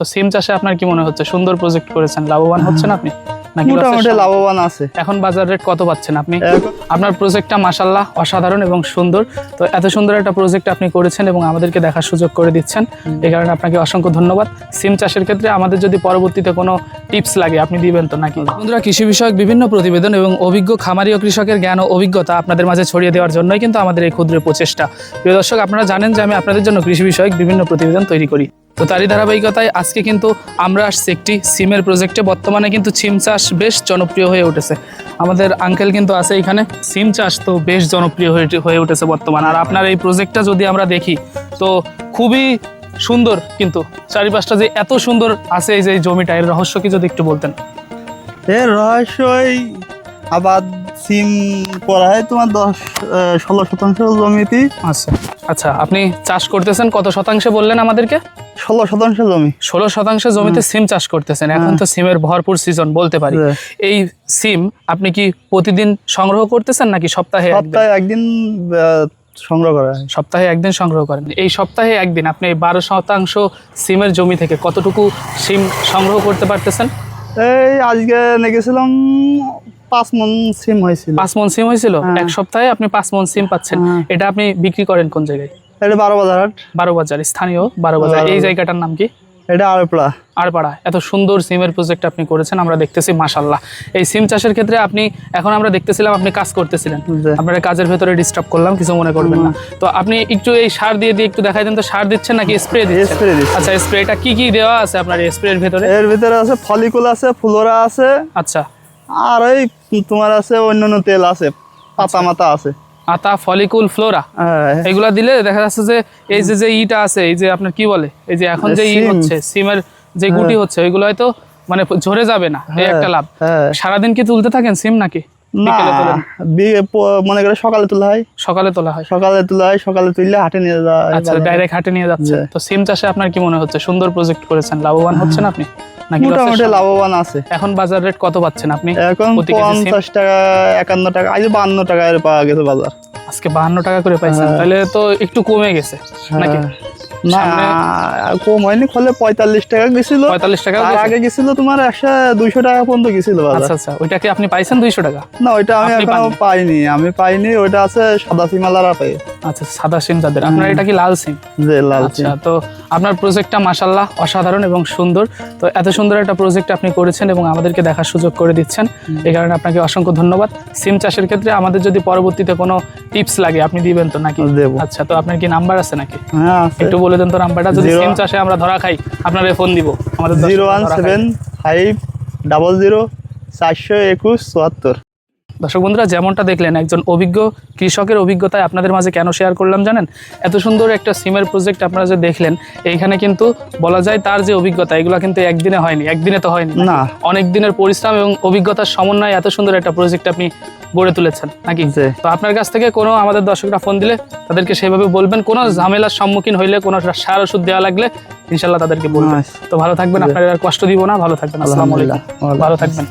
তো সিম চাষে আপনার কি মনে হচ্ছে? সুন্দর প্রজেক্ট করেছেন লাভবান হচ্ছেন আপনি? মোটামুটি লাভবান আছে। এখন বাজার রেট কত পাচ্ছেন আপনি? আপনার প্রজেক্টটা মাসাল্লাহ অসাধারণ এবং সুন্দর। তো এত সুন্দর একটা প্রজেক্ট আপনি করেছেন এবং আমাদেরকে দেখার সুযোগ করে দিচ্ছেন। এই কারণে আপনাকে অসংখ্য ধন্যবাদ। সিম চাষের ক্ষেত্রে আমাদের যদি পরবর্তীতে কোনো টিপস লাগে আপনি দিবেন তো নাকি? বন্ধুরা কৃষি বিষয়ক বিভিন্ন প্রতিবেদন এবং অভিজ্ঞ খামারি ও কৃষকের জ্ঞান ও অভিজ্ঞতা আপনাদের মাঝে ছড়িয়ে দেওয়ার জন্যই কিন্তু আমাদের এই ক্ষুদ্র প্রচেষ্টা। প্রিয় দর্শক আপনারা জানেন যে আমি আপনাদের জন্য কৃষি বিষয়ক বিভিন্ন প্রতিবেদন তৈরি করি। তো তারই ধারাবাহিকতায় আজকে কিন্তু আমরা আসছি একটি সিমের প্রজেক্টে বর্তমানে কিন্তু সিম চাষ বেশ জনপ্রিয় হয়ে উঠেছে। আমাদের আঙ্কেল কিন্তু আছে এখানে। সিম চাষ তো বেশ জনপ্রিয় হয়ে হয়ে উঠেছে বর্তমানে। আর আপনার এই প্রজেক্টটা যদি আমরা দেখি, তো খুবই সুন্দর কিন্তু। চারিপাশটা যে এত সুন্দর আছে এই যে জমিটা, এর রহস্য কি যদি একটু বলতেন? এর রহস্যই আবাদ সিম করা হয় তোমার দশ ষোলো শতাংশ জমিতে। আচ্ছা। আচ্ছা আপনি চাষ করতেছেন কত শতাংশে বললেন আমাদেরকে? ষোলো শতাংশ জমি। ষোলো শতাংশ জমিতে সিম চাষ করতেছেন এখন তো সিমের ভরপুর সিজন বলতে পারি। হ্যাঁ। এই সিম আপনি কি প্রতিদিন সংগ্রহ করতেছেন নাকি সপ্তাহে সপ্তাহে একদিন সংগ্রহ করা হয়। সপ্তাহে একদিন সংগ্রহ করেন। এই সপ্তাহে একদিন আপনি এই বারো শতাংশ সিমের জমি থেকে কতটুকু সিম সংগ্রহ করতে পারতেছেন? এই আজকে নেগেছিলাম পাঁচ মন সিম হয়েছিল। পাঁচ মন সিম হয়েছিল? হ্যাঁ। এক সপ্তাহে আপনি পাঁচ মন সিম পাচ্ছেন। হ্যাঁ। এটা আপনি বিক্রি করেন কোন জায়গায়? এটা বারো বাজার বারো বাজার স্থানীয় বারো বাজার। এই জায়গাটার নাম কি? এটা আড়পড়া। আরপাড়া এত সুন্দর সিমের প্রজেক্ট আপনি করেছেন আমরা দেখতেছি মাশাল্লাহ এই সিম চাষের ক্ষেত্রে আপনি এখন আমরা দেখতেছিলাম আপনি কাজ করতেছিলেন। আপনার কাজের ভেতরে ডিস্টার্ব করলাম কিছু মনে করবেন না। তো আপনি একটু এই সার দিয়ে দিয়ে একটু দেখাই দেন তো সার দিচ্ছেন নাকি স্প্রে স্প্রে আচ্ছা স্প্রেটা কি কি দেওয়া আছে আপনার স্প্রের ভেতরে? এর ভিতরে আছে ফলিকুল আছে ফুলোরা আছে। আচ্ছা। আর ওই তোমার আছে অন্যান্য তেল আছে পাতা মাতা আছে। আতা ফলিকুল ফ্লোরা হ্যাঁ এগুলা দিলে দেখা যাচ্ছে যে এই যে যে ইটা আছে এই যে আপনার কি বলে এই যে এখন যে ই হচ্ছে সিমের যে গুটি হচ্ছে ওইগুলো হয়তো মানে ঝরে যাবে না এই একটা লাভ। হ্যাঁ। সারাদিন কি তুলতে থাকেন সিম নাকি মনে করে সকালে তোলা হয়। সকালে তোলা হয়। সকালে তোলা হয় সকালে তুললে হাটে নিয়ে যাওয়া আচ্ছা। ডাইরেক্ট হাটে নিয়ে যাচ্ছে। তো সিম চাষে আপনার কি মনে হচ্ছে? সুন্দর প্রজেক্ট করেছেন লাভবান হচ্ছেন আপনি? মোটামুটি লাভবান আছে। এখন বাজার রেট কত পাচ্ছেন আপনি? এখন? পঞ্চাশ টাকা একান্ন টাকা আজ টাকায় পাওয়া গেছে বাজার। আজকে বাহান্ন টাকা করে পাইছেন। হ্যাঁ। তাহলে তো একটু কমে গেছে নাকি? হ্যাঁ। না সামনে- কম হয়নি খোলে পঁয়তাল্লিশ টাকা গেছিল। পঁয়তাল্লিশ টাকা আগে গেছিল তোমার একশো দুইশো টাকা পর্যন্ত গেছিল আচ্ছা আচ্ছা ওইটা কি আপনি পাইছেন দুইশো টাকা? না ওইটা আমি এখনও পাইনি আমি পাইনি ওইটা আছে সাদা সিমালারা পাই আচ্ছা সাদা সিম যাদের। আপনার এটা কি লাল সিম? যে লাল আচ্ছা তো আপনার প্রজেক্টটা মাসাল্লাহ অসাধারণ এবং সুন্দর। তো এত সুন্দর একটা প্রজেক্ট আপনি করেছেন এবং আমাদেরকে দেখার সুযোগ করে দিচ্ছেন। এই কারণে আপনাকে অসংখ্য ধন্যবাদ। সিম চাষের ক্ষেত্রে আমাদের যদি পরবর্তীতে কোনো টিপস লাগে আপনি দিবেন তো নাকি? দেবো। আচ্ছা তো আপনার কি নাম্বার আছে নাকি? হ্যাঁ একটু বলে দেন তো নাম্বারটা যদি সিম চাষে আমরা ধরা খাই আপনার ফোন দিব। আমাদের zero one seven five double zero চারশো একুশ চুয়াত্তর। দর্শক বন্ধুরা যেমনটা দেখলেন একজন অভিজ্ঞ কৃষকের অভিজ্ঞতায় আপনাদের মাঝে কেন শেয়ার করলাম জানেন? এত সুন্দর একটা সিমের প্রজেক্ট আপনারা যে দেখলেন এইখানে কিন্তু বলা যায় তার যে অভিজ্ঞতা এগুলো কিন্তু একদিনে হয়নি একদিনে তো হয়নি। না। অনেক দিনের পরিশ্রম এবং অভিজ্ঞতার সমন্বয়ে এত সুন্দর একটা প্রজেক্ট আপনি গড়ে তুলেছেন নাকি। তো আপনার কাছ থেকে কোনো আমাদের দর্শকরা ফোন দিলে তাদেরকে সেভাবে বলবেন কোনো ঝামেলার সম্মুখীন হইলে কোনো সার ওষুধ দেওয়া লাগলে ইনশাল্লাহ তাদেরকে বলবেন। তো ভালো থাকবেন আপনার কষ্ট দিব না ভালো থাকবেন আসসালামু আলাইকুম। ভালো থাকবেন।